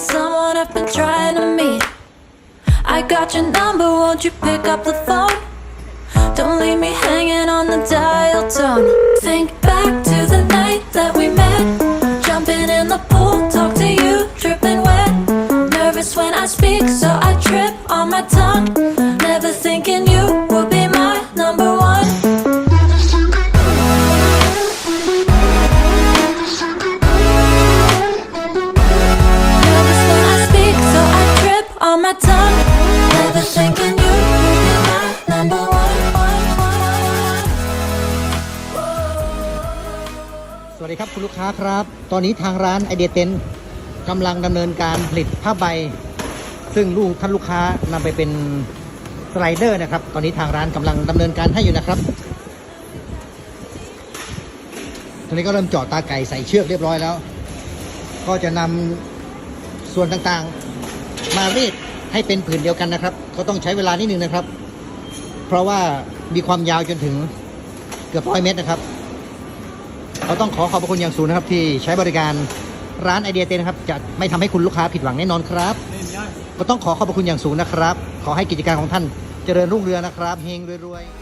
someone I've been trying to meet. I got your number, won't you pick up the phone? Don't leave me hanging on the dial tone. Think back to the night that we met. Jumping in the pool, talk to you, dripping wet. Nervous when I speak, so I trip on my tongue. Never thinking you my tongue. Never thinking you You're my number one. one, one. สวัสดีครับคุณลูกค้าครับ ตอนนี้ทางร้านไอเดียเต็นกำลังดำเนินการผลิตผ้าใบ ซึ่งลูกท่านลูกค้านำไปเป็นสไลเดอร์นะครับ ตอนนี้ทางร้านกำลังดำเนินการให้อยู่นะครับตอนนี้ก็เริ่มเจาะตาไก่ใส่เชือกเรียบร้อยแล้ว ก็จะนำส่วนต่างๆ มารีด ให้เป็นผืนเดียวกันนะครับ ก็ต้องใช้เวลานิดนึงนะครับ เพราะว่ามีความยาวจนถึงเกือบร้อยเมตรนะครับเราต้องขอขอบพระคุณอย่างสูงนะครับ ที่ใช้บริการร้านไอเดียเตนะครับ จะไม่ทำให้คุณลูกค้าผิดหวังแน่นอนครับ ก็ต้องขอขอบพระคุณอย่างสูงนะครับ ขอให้กิจการของท่านเจริญรุ่งเรืองนะครับเฮงรวยๆ